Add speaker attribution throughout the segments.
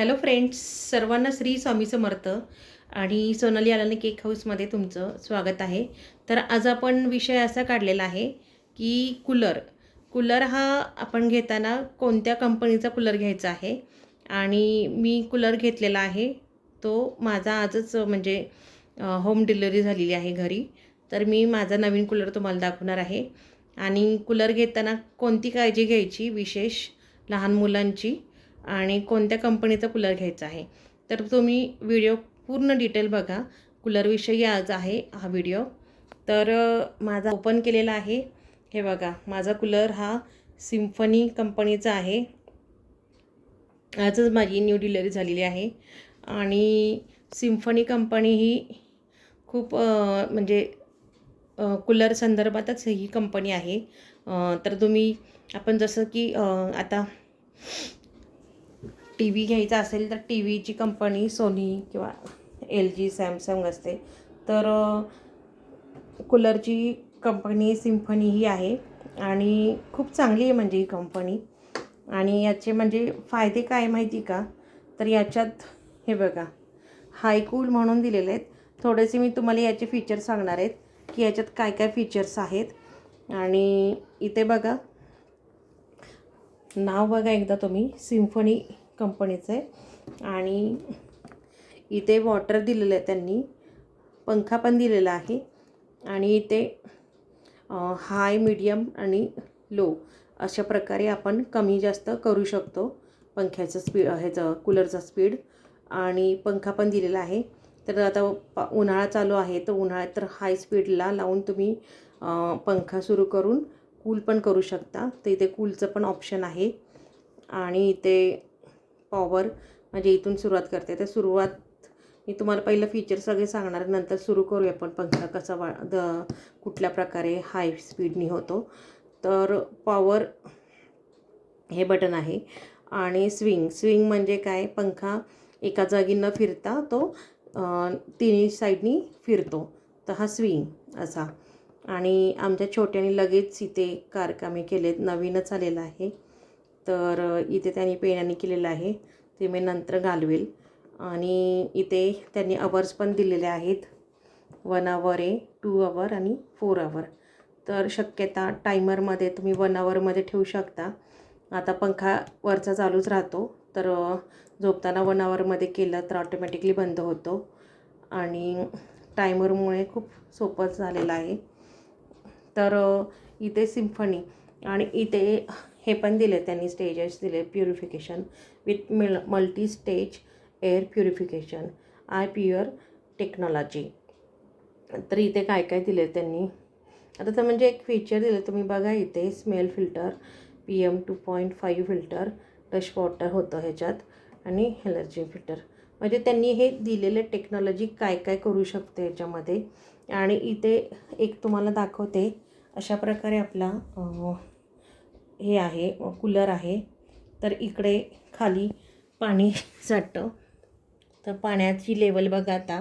Speaker 1: Hello friends सर्वांना श्री स्वामी समर्थ आणि Sonali आलाने cake हाऊसमध्ये तुमचं स्वागत आहे. तर आज आपण विषय असा काढलेला आहे की कूलर कूलर हा आपण घेताना कोणत्या कंपनीचा कूलर घ्यायचा आहे? आणि मी कूलर घेतलेला आहे. तो माझा आजच म्हणजे होम डिलिव्हरी झालेली आहे घरी. तर मी माझा नवीन कूलर तुम्हाला दाखवणार आहे. आणि कूलर घेताना कोणती काळजी घ्यायची? विशेष लहान मुलांची. आणि कोणत्या कंपनीचा कूलर घ्यायचा आहे. तर तुम्ही व्हिडिओ पूर्ण डिटेल बघा. कूलरविषयी आज आहे हा व्हिडिओ. तर माझा ओपन केलेला आहे. हे बघा माझा कूलर हा सिम्फनी कंपनीचा आहे. आजच माझी न्यू डिलिव्हरी झालेली आहे. आणि सिम्फनी कंपनी ही खूप म्हणजे कूलर संदर्भातच ही कंपनी आहे. तर तुम्ही आपण जसं की आता टी व्ही घ्यायचा असेल तर टी व्हीची कंपनी सोनी किंवा एल जी सॅमसंग असते. तर कूलरची कंपनी सिम्फनी ही आहे आणि खूप चांगली आहे म्हणजे ही कंपनी. आणि याचे म्हणजे फायदे काय माहिती का? तर याच्यात हे बघा हायकूल म्हणून दिलेले आहेत. थोडेसे मी तुम्हाला याचे फीचर्स सांगणार आहेत की याच्यात काय काय फीचर्स आहेत. आणि इथे बघा नाव बघा एकदा तुम्ही सिम्फनी कंपनीचं आहे. आणि इथे वॉटर दिलेलं आहे त्यांनी. पंखा पण दिलेला आहे. आणि इथे हाय मीडियम आणि लो अशा प्रकारे आपण कमी जास्त करू शकतो पंख्याचं स्पीड ह्याचं कूलरचा स्पीड आणि पंखा पण दिलेला आहे. तर आता उन्हाळा चालू आहे. तर उन्हाळ्यात तर हाय स्पीडला लावून तुम्ही पंखा सुरू करून कूल पण करू शकता. तर इथे कूलचं पण ऑप्शन आहे. आणि इथे पॉवर म्हणजे इथून सुरुवात करते. तर सुरुवात मी तुम्हाला पहिलं फीचर सगळे सांगणार नंतर सुरू करूया आपण पंखा कसा वा द कुठल्या प्रकारे हाय स्पीडनी होतो. तर पॉवर हे बटन आहे आणि स्विंग स्विंग म्हणजे काय? पंखा एका जागी न फिरता तो तिन्ही साईडनी फिरतो. तर हा स्विंग असा. आणि आमच्या छोट्याने लगेच इथे कारकामे केलेत. नवीनच आलेलं आहे. तर इथे त्यांनी पेण्याने केलेलं आहे. ते मी नंतर घालवेल. आणि इथे त्यांनी अवर्स पण दिलेले आहेत. वन आवर आहे टू आवर आणि फोर आवर तर शक्यता टायमरमध्ये तुम्ही वन आवरमध्ये ठेवू शकता. आता पंखा वरचा चालूच राहतो. तर झोपताना वन आवरमध्ये केलं तर ऑटोमॅटिकली बंद होतो. आणि टायमरमुळे खूप सोपं झालेलं आहे. तर इथे सिम्फनी आणि इथे हे पण दिले त्यांनी स्टेजेस दिले purification with mill multi stage air purification I pure technology तर इथे काय काय दिले त्यांनी? आता तर म्हणजे एक फीचर दिलं तुम्ही बघा इथे smell filter P M two point five filter touch water होतं ह्याच्यात आणि एलर्जी फिल्टर म्हणजे त्यांनी हे दिलेले टेक्नॉलॉजी काय काय करू शकते याच्यामध्ये आणि इथे एक तुम्हाला दाखवते अशा प्रकारे आपला हे आहे कूलर आहे. तर इकडे खाली पाणी साठतं. तर पाण्याची लेवल बघा आता.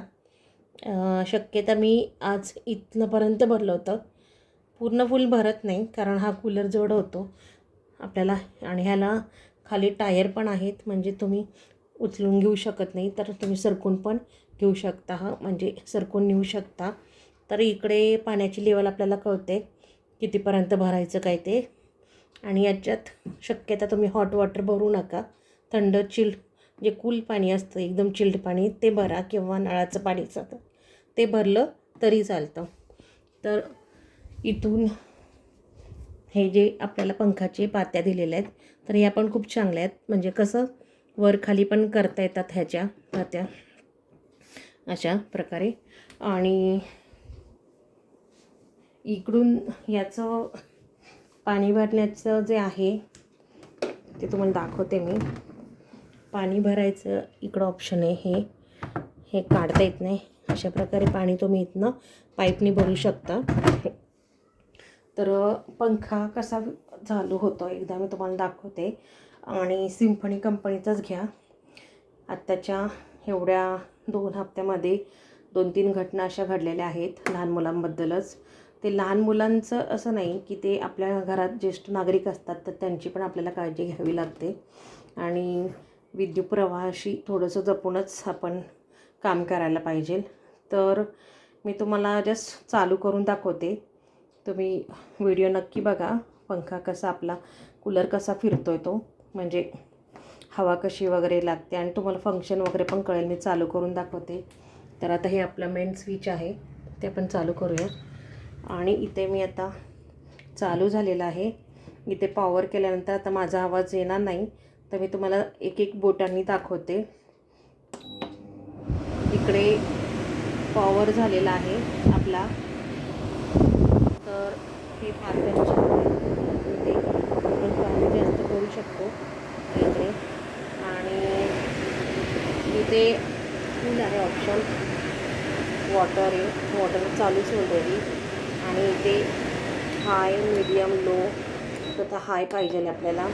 Speaker 1: शक्यता मी आज इथनंपर्यंत भरलं होतं. पूर्ण फुल भरत नाही कारण हा कूलर जड होतो आपल्याला आणि ह्याला खाली टायर पण आहेत म्हणजे तुम्ही उचलून घेऊ शकत नाही तर तुम्ही सरकून पण घेऊ शकता हा. म्हणजे सरकून नेऊ शकता. तर इकडे पाण्याची लेवल आपल्याला कळते कितीपर्यंत भरायचं काय ते. आणि याच्यात शक्यता तुम्ही हॉट वॉटर भरू नका. थंड चिल्ड जे कूल पाणी असतं एकदम चिल्ड पाणी ते भरा किंवा नळाचं पाणी जातं. ते भरलं तरी चालतं. तर इथून हे जे आपल्याला पंखाचे पात्या दिलेल्या आहेत तर ह्या पण खूप चांगल्या आहेत. म्हणजे कसं वर खाली पण करता येतात ह्याच्या पात्या. अशा प्रकारे. आणि इकडून याचं पाणी भरण्याचं जे आहे ते तुम्हाला दाखवते मी. पाणी भरायचं इकडं ऑप्शन आहे हे हे काढता येत नाही. अशा प्रकारे पाणी तुम्ही इथनं पाईपनी भरू शकता. तर पंखा कसा चालू होतो एकदा मी तुम्हाला दाखवते. आणि सिम्फनी कंपनीचाच घ्या. आत्ताच्या एवढ्या दोन हप्त्यामध्ये दोन तीन घटना अशा घडलेल्या आहेत लहान मुलांबद्दलच. ते लहान मुलांचं असं नाही की ते आपल्या घरात ज्येष्ठ नागरिक असतात तर त्यांची पण आपल्याला काळजी घ्यावी लागते. आणि विद्युत प्रवाहाशी थोडंसं जपूनच आपण काम करायला पाहिजे. तर मी तुम्हाला जस्ट चालू करून दाखवते. तुम्ही व्हिडिओ नक्की बघा पंखा कसा आपला कूलर कसा फिरतो आहे तो म्हणजे हवा कशी वगैरे लागते आणि तुम्हाला फंक्शन वगैरे पण कळेल. मी चालू करून दाखवते. तर आता हे आपलं मेन स्विच आहे ते आपण चालू करूया. आणि इथे मी आता चालू झालेलं आहे. इथे पॉवर केल्यानंतर आता माझा आवाज येणार नाही तर मी तुम्हाला एक एक बोटांनी दाखवते. इकडे पॉवर झालेला आहे आपला. तर हे फारकन आपण जास्त करू शकतो. इकडे आणि इथे फुल आहे ऑप्शन वॉटर आहे. वॉटर चालूच ऑलरेडी आणि इथे हाय मीडियम लो तर आता हाय पाहिजे आपल्याला.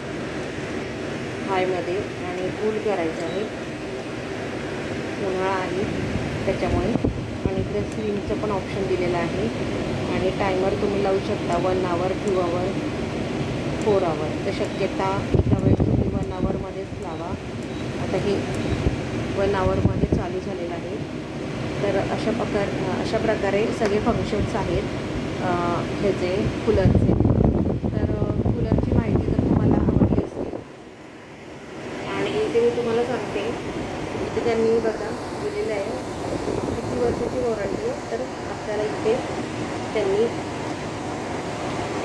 Speaker 1: हायमध्ये आणि कूल करायचं आहे. उन्हाळा आहे त्याच्यामुळे. आणि इकडे स्क्रीनचं पण ऑप्शन दिलेलं आहे. आणि टायमर तुम्ही लावू शकता one hour two hour four hour तर शक्यता एका वेळेस तुम्ही वन आवरमध्येच लावा. आता हे वन आवरमध्ये चालू झालेलं आहे. तर अशा प्रकार अशा प्रकारे सगळे फंक्शन्स आहेत. ह्याचे कूलरचे तर कूलरची माहिती जर तुम्हाला आवडली असेल आणि इथे मी तुम्हाला सांगते इथे त्यांनी बघा दिलेलं आहे किती वर्षाची वॉरंटी तर आपल्याला इथे त्यांनी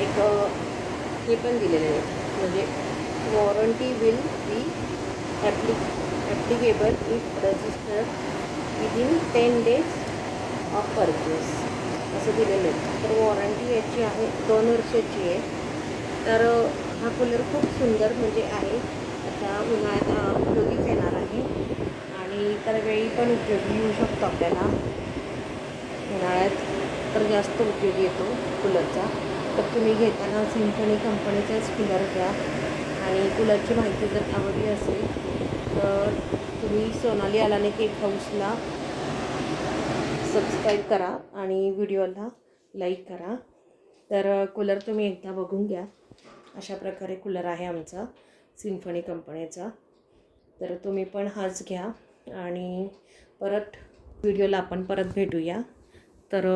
Speaker 1: एक हे पण दिलेलं आहे. म्हणजे warranty will be ॲप्लिक applicable if register within ten days of purchase असं दिलेलं आहे तर वॉरंटी याची आहे दोन वर्षाची आहे. तर हा कूलर खूप सुंदर म्हणजे आहे. आता उन्हाळ्यात उपयोगीच येणार आहे. आणि तर वेळी पण उपयोगी येऊ शकतो आपल्याला. उन्हाळ्यात तर जास्त उपयोगी येतो कूलरचा तर तुम्ही घेताना सिम्फनी कंपनीचाच कूलर घ्या. आणि कूलरची माहिती जर आवडली असेल तर तुम्ही सोनाली आलाने केक हाऊसला सबस्क्राईब करा आणि व्हिडिओला लाईक करा. तर कूलर तुम्ही एकदा बघून घ्या. अशा प्रकारे कूलर आहे आमचा सिम्फनी कंपनीचा तर तुम्ही पण हाच घ्या आणि परत व्हिडिओला आपण परत भेटूया. तर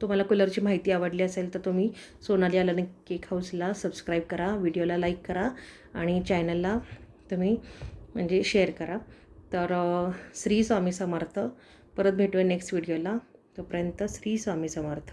Speaker 1: तुम्हाला कूलरची माहिती आवडली असेल तर तुम्ही सोनाली आला केक हाऊसला सबस्क्राईब करा व्हिडिओला लाईक करा आणि चॅनलला तुम्ही म्हणजे शेअर करा. तर श्री स्वामी समर्थ परत भेटूया नेक्स्ट व्हिडिओला तोपर्यंत श्री स्वामी समर्थ.